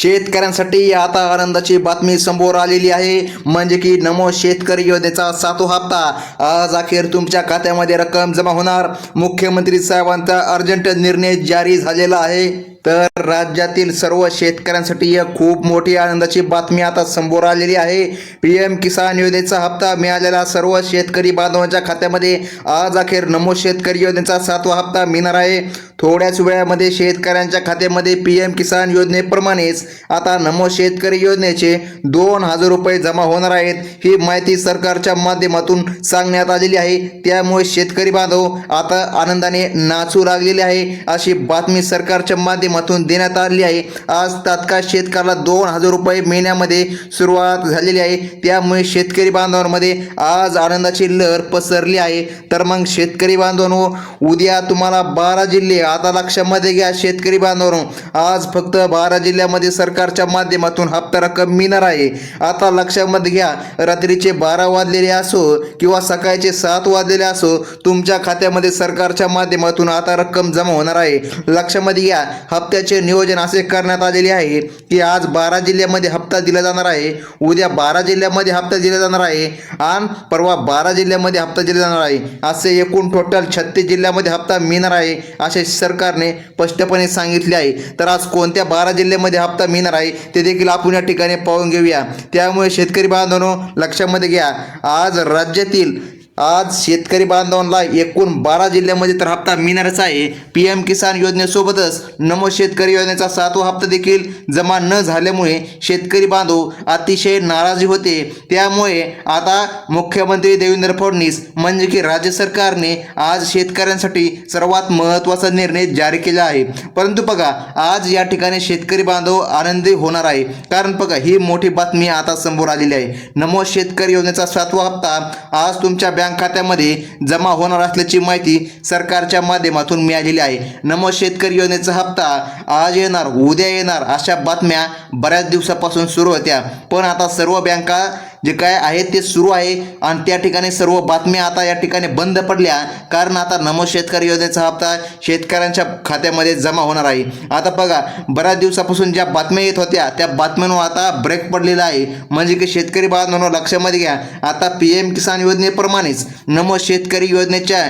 शेतकऱ्यांसाठी आता आनंदाची बातमी समोर आलेली आहे. म्हणजे की नमो शेतकरी योजनेचा सातवा हप्ता. आज अखेर तुमच्या खात्यामध्ये रक्कम जमा होणार. मुख्यमंत्री साहेबांचा अर्जंट निर्णय जारी झालेला आहे. तर राज्यातील सर्व शेतकऱ्यांसाठी या खूप मोठी आनंदाची बातमी आता समोर आलेली आहे. पी एम किसान योजनेचा हप्ता मिळालेला सर्व शेतकरी बांधवांच्या खात्यामध्ये. आज अखेर नमो शेतकरी योजनेचा सातवा हप्ता मिळणार आहे. थोड्याच वेळामध्ये शेतकऱ्यांच्या खात्यामध्ये पी एम किसान योजनेप्रमाणेच आता नमो शेतकरी योजनेचे दोन हजार रुपये जमा होणार आहेत. ही माहिती सरकारच्या माध्यमातून सांगण्यात आलेली आहे. त्यामुळे शेतकरी बांधव आता आनंदाने नाचू लागलेले आहे अशी बातमी सरकारच्या माध्यमातून देण्यात आली आहे. आज तात्काळ शेतकऱ्याला दोन हजार रुपये महिन्यामध्ये सुरुवात झालेली आहे. त्यामुळे शेतकरी बांधवांमध्ये आज आनंदाची लहर पसरली आहे. तर मग शेतकरी बांधवांनो उद्या तुम्हाला बारा जिल्हे आता लक्षामध्ये घ्या शेतकरी बांधवांनो आज फक्त बारा जिल्ह्यामध्ये सरकारच्या माध्यमातून हप्ता रक्कम मिळणार आहे. आता लक्षामध्ये घ्या. रात्रीचे बारा वाजलेले असो किंवा सकाळचे सात वाजलेले असो तुमच्या खात्यामध्ये सरकारच्या माध्यमातून आता रक्कम जमा होणार आहे. लक्षामध्ये घ्या. हप्त्याचे नियोजन असे करण्यात आलेले आहे की आज बारा जिल्ह्यामध्ये हप्ता दिला जाणार आहे. उद्या बारा जिल्ह्यामध्ये हप्ता दिला जाणार आहे आणि परवा बारा जिल्ह्यामध्ये हप्ता दिला जाणार आहे. असे एकूण टोटल छत्तीस जिल्ह्यामध्ये हप्ता मिळणार आहे असे सरकारने स्पष्टपणे सांगितले आहे. तर आज कोणत्या बारा जिल्ह्यामध्ये हप्ता मिळणार आहे ते देखील आपण या ठिकाणी पाहून घेऊया. त्यामुळे शेतकरी बांधवांनो लक्षामध्ये घ्या. आज राज्यातील आज शेतकरी बांधवांना एकूण बारा जिल्ह्यामध्ये तर हप्ता मिळणारच आहे. पी एम किसान योजनेसोबतच नमो शेतकरी योजनेचा सातवा हप्ता देखील जमा न झाल्यामुळे शेतकरी बांधव अतिशय नाराजी होते. त्यामुळे आता मुख्यमंत्री देवेंद्र फडणवीस म्हणजे की राज्य सरकारने आज शेतकऱ्यांसाठी सर्वात महत्त्वाचा निर्णय जारी केला आहे. परंतु बघा आज या ठिकाणी शेतकरी बांधव आनंदी होणार आहे. कारण बघा ही मोठी बातमी आता समोर आलेली आहे. नमो शेतकरी योजनेचा सातवा हप्ता आज तुमच्या बँक बँक खात्यामध्ये जमा होणार असल्याची माहिती सरकारच्या माध्यमातून मिळालेली आहे. नमो शेतकरी योजनेचा हप्ता आज येणार उद्या येणार अशा बातम्या बऱ्याच दिवसापासून सुरू होत्या. पण आता सर्व बँका जे काय आहे ते सुरू आहे. आणि त्या ठिकाणी सर्व बातम्या आता या ठिकाणी बंद पडल्या. कारण आता नमो शेतकरी योजनेचा हप्ता शेतकऱ्यांच्या खात्यामध्ये जमा होणार आहे. आता बघा बऱ्याच दिवसापासून ज्या बातम्या येत होत्या त्या बातम्यांवर आता ब्रेक पडलेला आहे. म्हणजे की शेतकरी बांधवांनो लक्षामध्ये घ्या. आता पी एम किसान योजनेप्रमाणेच नमो शेतकरी योजनेच्या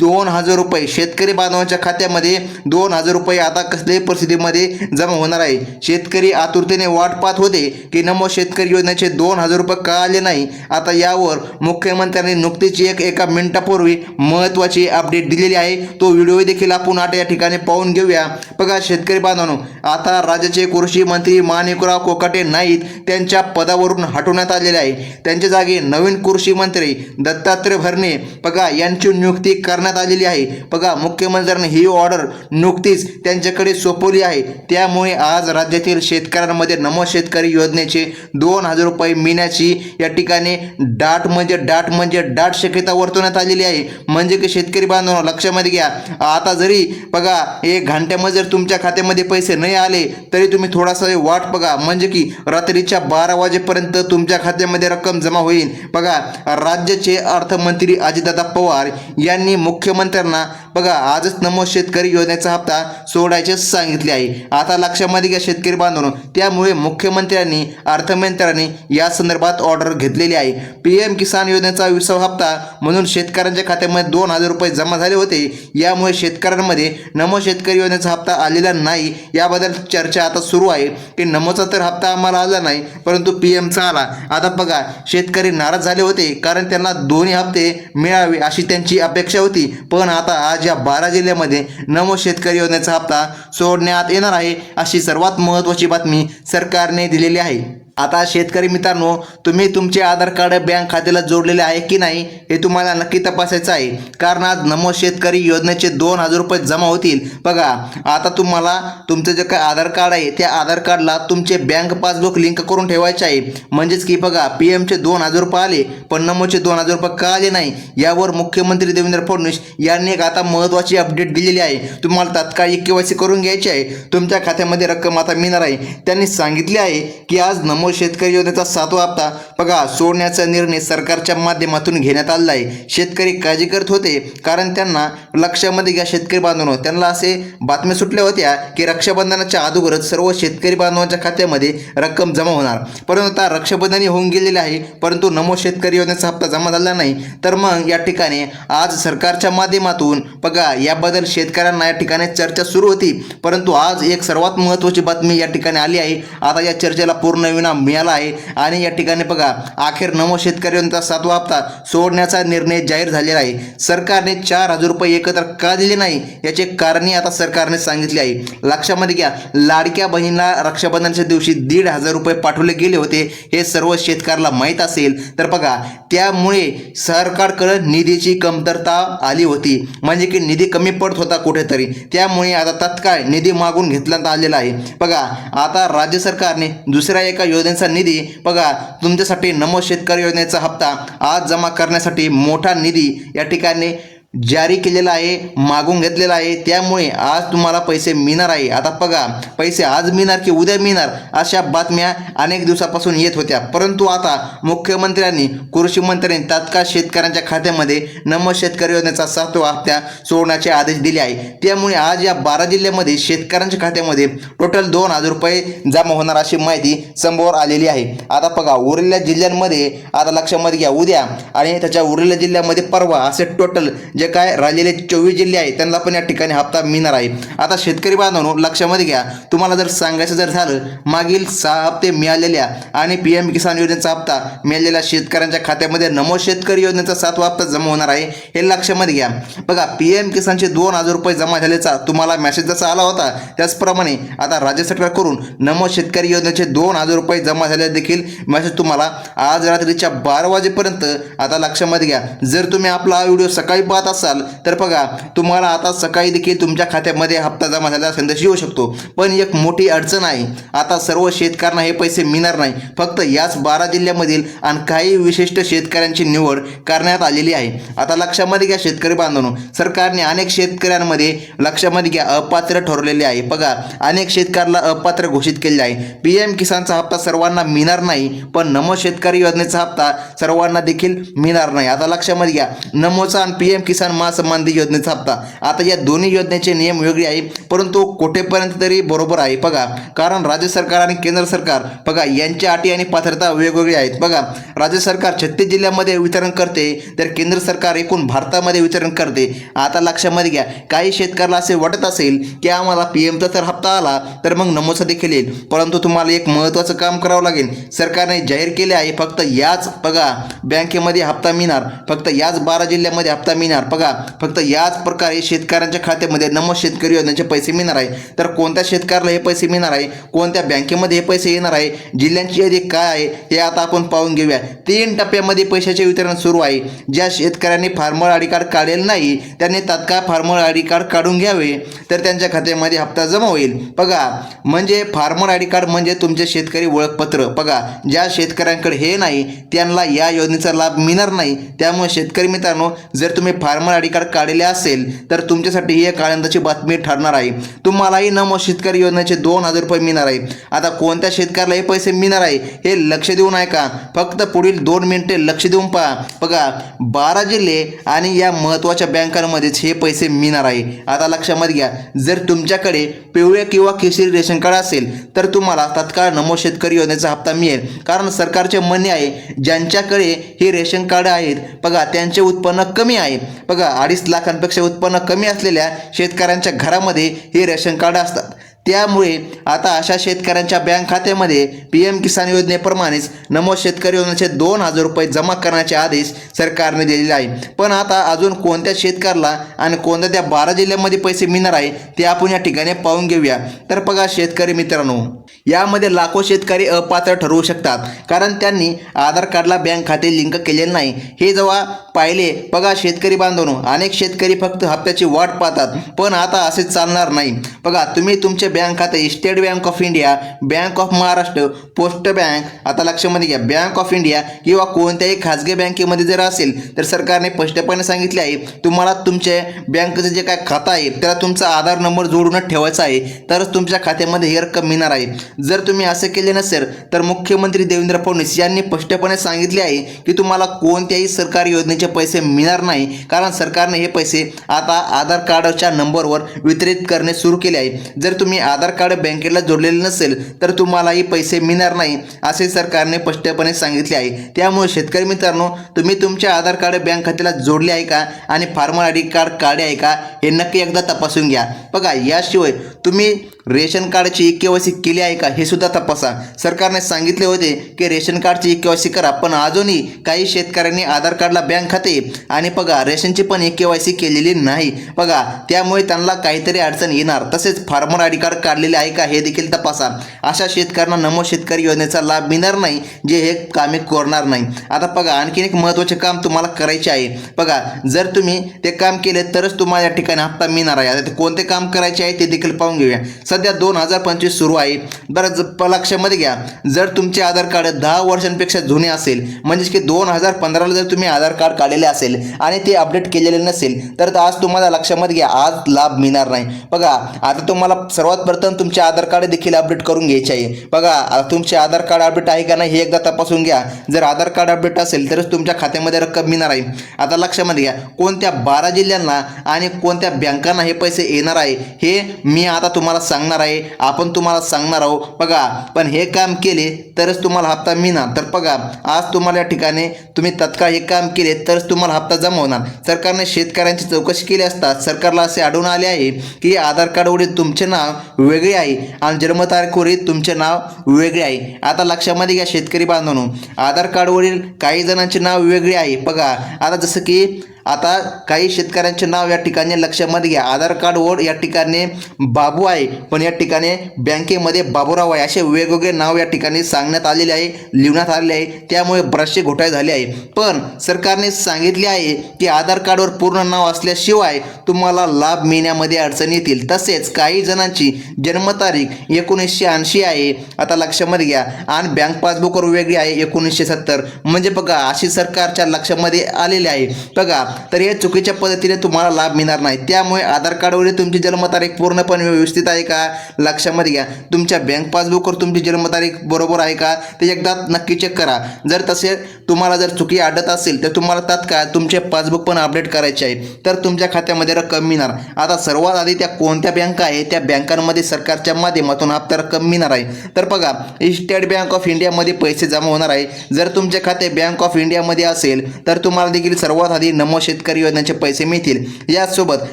दोन हजार रुपये शेतकरी बांधवांच्या खात्यामध्ये दोन हजार रुपये आता कसल्याही परिस्थितीमध्ये जमा होणार आहे. शेतकरी आतुरतेने वाट पाहत होते की नमो शेतकरी योजनेचे दोन हजार रुपये का आले नाही? आता यावर मुख्यमंत्र्यांनी नुकतीच एक एका मिनिटापूर्वी महत्त्वाची अपडेट दिलेली आहे. तो व्हिडिओ देखील आपण आता या ठिकाणी पाहून घेऊया. बघा शेतकरी बांधवांनो आता राज्याचे कृषी मंत्री माणिकराव कोकाटे नाहीत त्यांच्या पदावरून हटवण्यात आलेले आहे. त्यांच्या जागी नवीन कृषी मंत्री दत्तात्रय भरणे बघा यांची नियुक्ती करण्यात आलेली आहे. बघा मुख्यमंत्र्यांनी ही ऑर्डर नुकतीच त्यांच्याकडे सोपवली आहे. त्यामुळे आज राज्यातील शेतकऱ्यांमध्ये नमो शेतकरी योजनेचे दोन हजार रुपये मिळण्याची या ठिकाणी डाट म्हणजे डाट म्हणजे डाट शक्यता वर्तवण्यात आलेली आहे. म्हणजे की शेतकरी बांधवांनो लक्षामध्ये घ्या. आता जरी बघा एक घंट्यामध्ये जर तुमच्या खात्यामध्ये पैसे नाही आले तरी तुम्ही थोडासा वाट बघा. म्हणजे की रात्रीच्या बारा वाजेपर्यंत तुमच्या खात्यामध्ये रक्कम जमा होईल. बघा राज्याचे अर्थमंत्री अजितदादा पवार यांनी मुख्यमंत्र्यांना बघा आजच नमो शेतकरी योजनेचा हप्ता सोडायचे सांगितले आहे. आता लक्षामध्ये घ्या शेतकरी बांधून त्यामुळे मुख्यमंत्र्यांनी अर्थमंत्र्यांनी या संदर्भात ऑर्डर घेतलेली आहे. पी एम किसान योजनेचा विसावा हप्ता म्हणून शेतकऱ्यांच्या खात्यामध्ये दोन हजार रुपये जमा झाले होते. यामुळे शेतकऱ्यांमध्ये नमो शेतकरी योजनेचा हप्ता आलेला नाही. याबद्दल चर्चा आता सुरू आहे. की नमोचा तर हप्ता आम्हाला आला नाही परंतु पी एमचा आला. आता बघा शेतकरी नाराज झाले होते कारण त्यांना दोन्ही हप्ते मिळावे अशी त्यांची अपेक्षा होती. पण आता आज या बारा जिल्ह्यामध्ये नमो शेतकरी योजनेचा हप्ता सोडण्यात येणार आहे अशी सर्वात महत्त्वाची बातमी सरकारने दिलेली आहे. आता शेतकरी मित्रांनो तुम्ही तुमचे आधार कार्ड बँक खात्याला जोडलेले आहे की नाही हे तुम्हाला नक्की तपासायचं आहे. कारण आज नमो शेतकरी योजनेचे दोन हजार रुपये जमा होतील. बघा आता तुम्हाला तुमचं जे काय आधार कार्ड आहे त्या आधार कार्डला तुमचे बँक पासबुक लिंक करून ठेवायचे आहे. म्हणजेच की बघा पी एमचे दोन हजार रुपये आले पण नमोचे दोन हजार रुपये का आले नाही यावर मुख्यमंत्री देवेंद्र फडणवीस यांनी एक आता महत्त्वाची अपडेट दिलेली आहे. तुम्हाला तात्काळ ई के वाय सी करून घ्यायची आहे. तुमच्या खात्यामध्ये रक्कम आता मिळणार आहे. त्यांनी सांगितले आहे की आज नमो नमो शेतकरी योजनेचा सातवा हप्ता बघा सोडण्याचा निर्णय सरकारच्या माध्यमातून घेण्यात आलेला आहे. शेतकरी काळजी करत होते कारण त्यांना लक्षामध्ये घ्या शेतकरी बांधवांनो. त्यांना असे बातम्या सुटल्या होत्या की रक्षाबंधनाच्या अगोदरच सर्व शेतकरी बांधवांच्या खात्यामध्ये रक्कम जमा होणार. परंतु आता रक्षाबंधन होऊन गेलेले आहे परंतु नमो शेतकरी योजनेचा हप्ता जमा झाला नाही. तर मग या ठिकाणी आज सरकारच्या माध्यमातून बघा याबद्दल शेतकऱ्यांना या ठिकाणी चर्चा सुरू होती. परंतु आज एक सर्वात महत्त्वाची बातमी या ठिकाणी आली आहे. आता या चर्चेला पूर्ण विना विराम मिळाला आहे. आणि या ठिकाणी बघा अखेर नमो शेतकऱ्यांचा सातवा हप्ता सोडण्याचा निर्णय जाहीर झालेला आहे. सरकारने चार हजार रुपये एकत्र का दिले नाही याचे कारणही आता सरकारने सांगितले आहे. लक्षामध्ये घ्या लाडक्या बहिणीला रक्षाबंधनाच्या दिवशी दीड हजार रुपये पाठवले गेले होते हे सर्व शेतकऱ्याला माहीत असेल. तर बघा त्यामुळे सरकारकडं निधीची कमतरता आली होती. म्हणजे की निधी कमी पडत होता कुठेतरी. त्यामुळे आता तत्काळ निधी मागून घेतला आलेला आहे. बघा आता राज्य सरकारने दुसऱ्या एका योजनेचा निधी बघा तुमच्यासाठी नमो शेतकरी योजनेचा हप्ता आज जमा करण्यासाठी मोठा निधी या ठिकाणी जारी केलेला आहे मागून घेतलेला आहे. त्यामुळे आज तुम्हाला पैसे मिळणार आहे. आता बघा पैसे आज मिळणार की उद्या मिळणार अशा बातम्या अनेक दिवसापासून येत होत्या. परंतु आता मुख्यमंत्र्यांनी कृषी मंत्र्यांनी तात्काळ शेतकऱ्यांच्या खात्यामध्ये नम शेतकरी योजनेचा सातवा हप्ता सोडण्याचे आदेश दिले आहे. त्यामुळे आज या बारा जिल्ह्यामध्ये शेतकऱ्यांच्या खात्यामध्ये टोटल दोन हजार रुपये जमा होणार अशी माहिती समोर आलेली आहे. आता बघा उरलेल्या जिल्ह्यांमध्ये आता लक्षामध्ये घ्या उद्या आणि त्याच्या उरलेल्या जिल्ह्यामध्ये परवा असे टोटल जे काय राहिलेले चोवीस जिल्हे आहेत त्यांना पण या ठिकाणी हप्ता मिळणार आहे. आता शेतकरी बांधवांनो लक्षामध्ये घ्या तुम्हाला जर सांगायचं जर झालं मागील सहा हप्ते मिळालेल्या आणि पी एम किसान योजनेचा हप्ता मिळालेल्या शेतकऱ्यांच्या खात्यामध्ये नमो शेतकरी योजनेचा सातवा हप्ता जमा होणार आहे हे लक्षामध्ये घ्या. बघा पी एम किसानचे दोन हजार रुपये जमा झाल्याचा तुम्हाला मेसेज जसा आला होता त्याचप्रमाणे आता राज्य सरकारकडून नमो शेतकरी योजनेचे दोन हजार रुपये जमा झाले देखील मेसेज तुम्हाला आज रात्रीच्या बारा वाजेपर्यंत आता लक्षामध्ये घ्या. जर तुम्ही आपला हा व्हिडिओ सकाळी पाहता असाल तर बघा तुम्हाला आता सकाळी देखील तुमच्या खात्यामध्ये हप्ता जमा झालेला संदेश येऊ शकतो. पण एक मोठी अडचण आहे. आता सर्व शेतकऱ्यांना हे पैसे मिळणार नाही. फक्त याच बारा जिल्ह्यामधील आणि काही विशिष्ट शेतकऱ्यांची निवड करण्यात आलेली आहे. आता लक्षामध्ये घ्या शेतकरी बांधवांनो सरकारने अनेक शेतकऱ्यांमध्ये लक्षामध्ये घ्या अपात्र ठरवलेले आहे. बघा अनेक शेतकऱ्याला अपात्र घोषित केले आहे. पी एम किसानचा हप्ता सर्वांना मिळणार नाही पण नमो शेतकरी योजनेचा हप्ता सर्वांना देखील मिळणार नाही. आता लक्षामध्ये घ्या नमोचा आणि पी एम किसान किसान निधी योजनेचा हप्ता. आता या दोन्ही योजनेचे नियम वेगळे आहे परंतु कुठेपर्यंत तरी बरोबर आहे बघा. कारण राज्य सरकार आणि केंद्र सरकार बघा यांच्या अटी आणि पात्रता वेगवेगळी आहेत. बघा राज्य सरकार छत्तीस जिल्ह्यामध्ये वितरण करते तर केंद्र सरकार एकूण भारतामध्ये वितरण करते. आता लक्षामध्ये घ्या काही शेतकऱ्याला असे वाटत असेल की आम्हाला पी एमचा तर हप्ता आला तर मग नमोसा देखील येईल. परंतु तुम्हाला एक महत्त्वाचं काम करावं लागेल. सरकारने जाहीर केले आहे फक्त याच बघा बँकेमध्ये हप्ता मिळणार फक्त याच बारा जिल्ह्यामध्ये हप्ता मिळणार. बघा फक्त याच प्रकारे शेतकऱ्यांच्या खात्यामध्ये नमो शेतकरी योजनेचे पैसे मिळणार आहे. तर कोणत्या शेतकऱ्याला हे पैसे मिळणार आहे? कोणत्या बँकेमध्ये हे पैसे येणार आहे? जिल्ह्यांची यादी काय आहे? हे आता आपण पाहून घेऊया. तीन टप्प्यामध्ये पैशाचे वितरण सुरू आहे. ज्या शेतकऱ्यांनी फार्मर आय कार्ड काढेल नाही त्यांनी तात्काळ फार्मर आयडी कार्ड काढून घ्यावे तर त्यांच्या खात्यामध्ये हप्ता जमा होईल. बघा म्हणजे फार्मर आयडी कार्ड म्हणजे तुमचे शेतकरी ओळखपत्र. बघा ज्या शेतकऱ्यांकडे हे नाही त्यांना या योजनेचा लाभ मिळणार नाही. त्यामुळे शेतकरी मित्रांनो जर तुम्ही फार्म फार्मर आय कार्ड काढले असेल तर तुमच्यासाठी ही एक आनंदाची बातमी ठरणार आहे. तुम्हालाही नमो शेतकरी योजनेचे दोन हजार रुपये मिळणार आहे. आता कोणत्या शेतकऱ्याला हे पैसे मिळणार आहे हे लक्ष देऊन ऐका. फक्त पुढील दोन मिनिटे लक्ष देऊन पहा. बघा बारा जिल्हे आणि या महत्त्वाच्या बँकांमध्येच हे पैसे मिळणार आहे. आता लक्षामध्ये घ्या जर तुमच्याकडे पिवळे किंवा केशरी रेशन कार्ड असेल तर तुम्हाला तत्काळ नमो शेतकरी योजनेचा हप्ता मिळेल. कारण सरकारचे म्हणणे आहे ज्यांच्याकडे हे रेशन कार्ड आहेत बघा त्यांचे उत्पन्न कमी आहे. बघा अडीच लाखांपेक्षा उत्पन्न कमी असलेल्या शेतकऱ्यांच्या घरामध्ये हे रेशन कार्ड असतात. त्यामुळे आता अशा शेतकऱ्यांच्या बँक खात्यामध्ये पी एम किसान योजनेप्रमाणेच नमो शेतकरी योजनेचे दोन हजार रुपये जमा करण्याचे आदेश सरकारने दिलेले आहे. पण आता अजून कोणत्या शेतकऱ्याला आणि कोणत्या त्या बारा जिल्ह्यामध्ये पैसे मिळणार आहे ते आपण या ठिकाणी पाहून घेऊया. तर बघा शेतकरी मित्रांनो यामध्ये लाखो शेतकरी अपात्र ठरवू शकतात. कारण त्यांनी आधार कार्डला बँक खाते लिंक केलेले नाही. हे जेव्हा पाहिले. बघा शेतकरी बांधवनो अनेक शेतकरी फक्त हप्त्याची वाट पाहतात पण आता असे चालणार नाही. बघा तुम्ही तुमचे बँक खाते State Bank of India bank of Maharashtra post bank आता लक्षामध्ये घ्या बँक ऑफ इंडिया किंवा कोणत्याही खाजगी बँकेमध्ये जर असेल तर सरकारने स्पष्टपणे सांगितले आहे तुम्हाला तुमचे बँकेचं जे काय खातं आहे त्याला तुमचा आधार नंबर जोडूनच ठेवायचा आहे तरच तुमच्या खात्यामध्ये ही रक्कम मिळणार आहे. जर तुम्ही असं केले नसेल तर मुख्यमंत्री देवेंद्र फडणवीस यांनी स्पष्टपणे सांगितले आहे की तुम्हाला कोणत्याही सरकारी योजनेची पैसे मिळणार नाही. कारण सरकारने हे पैसे आता आधार कार्डच्या नंबरवर वितरित करणे सुरू केले आहे. जर तुम्ही आधार कार्ड बँकेला जोडलेले नसेल तर तुम्हालाही पैसे मिळणार नाही असे सरकारने स्पष्टपणे सांगितले आहे. त्यामुळे शेतकरी मित्रांनो तुम्ही तुमच्या आधार कार्ड बँक खात्याला जोडले आहे का? आणि फार्मर आय डी कार्ड काढे आहे का? हे नक्की एकदा तपासून घ्या. बघा याशिवाय तुम्ही रेशन कार्डची के वाय सी केली आहे का हे सुद्धा तपासा. सरकारने सांगितले होते की रेशन कार्डची के वाय सी करा पण अजूनही काही शेतकऱ्यांनी आधार कार्डला बँक खाते आणि बघा रेशनची पण के वाय सी केलेली नाही. बघा त्यामुळे त्यांना काहीतरी अडचण येणार. तसेच फार्मर आय डी कार्ड काढलेले आहे का हे देखील तपासा. अशा शेतकऱ्यांना नमो शेतकरी योजनेचा लाभ मिळणार नाही जे हे कामे करणार नाही. आता बघा आणखीन एक महत्त्वाचे काम तुम्हाला करायचे आहे. बघा जर तुम्ही ते काम केले तरच तुम्हाला या ठिकाणी हप्ता मिळणार आहे. आता कोणते काम करायचे आहे ते देखील पाहून घेऊया. सध्या दोन हजार पंचवीस सुरू आहे. बरं प- लक्षामध्ये घ्या. जर तुमचे आधार कार्ड दहा वर्षांपेक्षा जुने असेल म्हणजेच की दोन हजार पंधराला जर तुम्ही आधार कार्ड काढलेले असेल आणि ते अपडेट केलेले नसेल तर आज तुम्हाला लक्षामध्ये घ्या आज लाभ मिळणार नाही. बघा आता तुम्हाला सर्वात प्रथम तुमचे आधार कार्ड देखील अपडेट करून घ्यायचे आहे. बघा तुमचे आधार कार्ड अपडेट आहे का नाही हे एकदा तपासून घ्या. जर आधार कार्ड अपडेट असेल तरच तुमच्या खात्यामध्ये रक्कम मिळणार आहे. आता लक्षामध्ये घ्या कोणत्या बारा जिल्ह्यांना आणि कोणत्या बँकांना हे पैसे येणार आहे हे मी आता तुम्हाला सांगणार आहे आपण तुम्हाला सांगणार आहोत. बघा पण हे काम केले तरच तुम्हाला हप्ता मिळणार. तर बघा आज तुम्हाला या ठिकाणी तुम्ही तत्काळ हे काम केले तरच तुम्हाला हप्ता जमा होणार. सरकारने शेतकऱ्यांची चौकशी केली असता सरकारला असे आढळून आले आहे की आधार कार्डवरील तुमचे नाव वेगळे आहे आणि जन्मतारखेवरील तुमचे नाव वेगळे आहे. आता लक्षामध्ये घ्या शेतकरी बांधवांनो. आधार कार्डवरील काही जणांचे नाव वेगळे आहे. बघा आता जसं की आता काही शेतकऱ्यांचे नाव या ठिकाणी लक्षामध्ये घ्या. आधार कार्ड ओढ या ठिकाणी बाबू आहे पण या ठिकाणी बँकेमध्ये बाबूराव आहे. असे वेगवेगळे नाव या ठिकाणी सांगण्यात आलेले आहे लिहिण्यात आलेले आहे. त्यामुळे बरेचसे घोटाळे झाले आहे पण सरकारने सांगितले आहे की आधार कार्डवर पूर्ण नाव असल्याशिवाय तुम्हाला लाभ मिळण्यामध्ये अडचण येतील. तसेच काही जणांची जन्मतारीख एकोणीसशे ऐंशी आहे. आता लक्षामध्ये घ्या. आणि बँक पासबुकवर वेगळी आहे एकोणीसशे सत्तर. म्हणजे बघा अशी सरकारच्या लक्षामध्ये आलेली आहे. बघा तर हे चुकीच्या पद्धतीने तुम्हाला लाभ मिळणार नाही. त्यामुळे आधार कार्डवरील तुमची जन्मतारीख पूर्णपणे व्यवस्थित आहे का? लक्षामध्ये घ्या. तुमच्या बँक पासबुकवर तुमची जन्मतारीख बरोबर आहे का? ते एकदा नक्की चेक करा. जर तसे तुम्हाला जर चुकी आढळत असेल तर तुम्हाला तात्काळ तुमचे पासबुक पण अपडेट करायचे आहे. तर तुमच्या खात्यामध्ये रक्कम मिळणार. आता सर्वात आधी त्या कोणत्या बँका आहे? त्या बँकांमध्ये सरकारच्या माध्यमातून हप्ता रक्कम मिळणार आहे. तर बघा स्टेट बँक ऑफ इंडियामध्ये पैसे जमा होणार आहे. जर तुमचे खाते बँक ऑफ इंडियामध्ये असेल तर तुम्हाला देखील सर्वात आधी नमो शेतकरी योजनेचे पैसे मिळतील. याचसोबत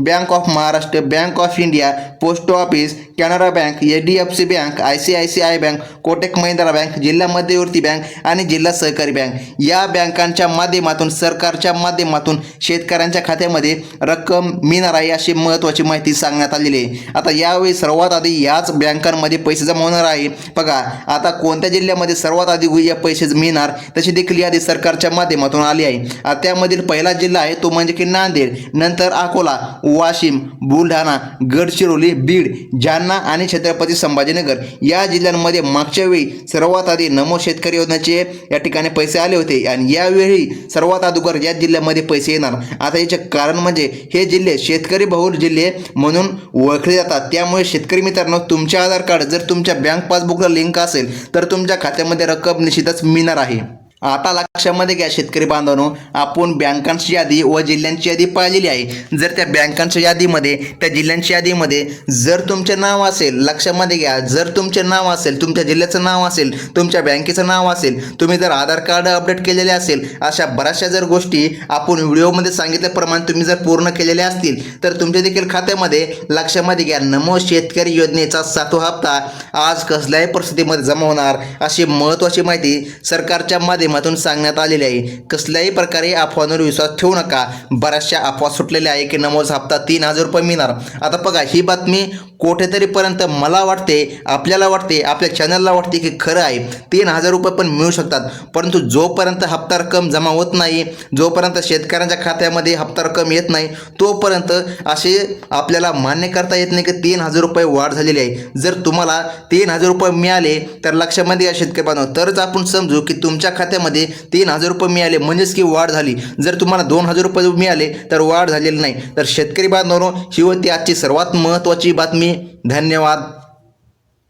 bank of Maharashtra bank of India post office Canara bank H D F C bank I C I C I bank Kotak Mahindra bank जिल्हा मध्यवर्ती बँक आणि जिल्हा सहकारी बँक या बँकांच्या माध्यमातून सरकारच्या माध्यमातून शेतकऱ्यांच्या खात्यामध्ये रक्कम मिळणार आहे अशी महत्त्वाची माहिती सांगण्यात आलेली आहे. आता यावेळी सर्वात आधी याच बँकांमध्ये पैसे जमा होणार आहे. बघा आता कोणत्या जिल्ह्यामध्ये सर्वात आधी या पैसे मिळणार तशी देखील यादी सरकारच्या माध्यमातून आली आहे. त्यामधील पहिला जिल्हा आहे तो म्हणजे की नांदेड नंतर अकोला वाशिम बुलढाणा गडचिरोली बीड जालना आणि छत्रपती संभाजीनगर. या जिल्ह्यांमध्ये मागच्या वेळी सर्वात आधी नमो शेतकरी योजनेचे या ठिकाणी पैसे आले होते आणि यावेळी सर्वात अगोदर या जिल्ह्यामध्ये पैसे येणार. आता याचे कारण म्हणजे हे जिल्हे शेतकरी बहुल जिल्हे म्हणून ओळखले जातात. त्यामुळे शेतकरी मित्रांनो तुमचे आधार कार्ड जर तुमच्या बँक पासबुकला लिंक असेल तर तुमच्या खात्यामध्ये रक्कम निश्चितच मिळणार आहे. आता लक्षामध्ये घ्या शेतकरी बांधवांनो आपण बँकांची यादी व जिल्ह्यांची यादी पाहिलेली आहे. जर त्या बँकांच्या यादीमध्ये त्या जिल्ह्यांच्या यादीमध्ये जर तुमचे नाव असेल लक्षामध्ये घ्या जर तुमचे नाव असेल तुमच्या जिल्ह्याचं नाव असेल तुमच्या बँकेचं नाव असेल तुम्ही जर आधार कार्ड अपडेट केलेले असेल अशा बऱ्याचशा जर गोष्टी आपण व्हिडिओमध्ये सांगितल्याप्रमाणे तुम्ही जर पूर्ण केलेल्या असतील तर तुमच्या देखील खात्यामध्ये लक्षामध्ये घ्या नमो शेतकरी योजनेचा सातवा हप्ता आज कसल्याही परिस्थितीमध्ये जमा होणार अशी महत्त्वाची माहिती सरकारच्या माध्यमातून माध्यमातून सांगण्यात आलेले आहे. कसल्याही प्रकारे अफवांवर विश्वास ठेवू नका. बऱ्याचशा अफवा सुटलेल्या आहे की नमोज हप्ता तीन हजार रुपये मिळणार. आता बघा ही बातमी कुठेतरीपर्यंत मला वाटते आपल्याला वाटते आपल्या चॅनलला वाटते की खरं आहे. तीन हजार रुपये पण मिळू शकतात. परंतु जोपर्यंत हप्ता रक्कम जमा होत नाही जोपर्यंत शेतकऱ्यांच्या खात्यामध्ये हप्ता रक्कम येत नाही तोपर्यंत असे आपल्याला मान्य करता येत नाही की तीन हजार रुपये वाढ झालेली आहे. जर तुम्हाला तीन हजार रुपये मिळाले तर लक्षामध्ये या शेतकरी बांधव तरच आपण समजू की तुमच्या खात्यात खात्यामध्ये तीन हजार रुपये मिळाले. म्हणजेच की वाढ झाली. जर तुम्हाला दोन हजार रुपये मिळाले तर वाढ झालेली नाही. तर शेतकरी बांधवांनो ही होती आजची सर्वात महत्त्वाची बातमी. धन्यवाद.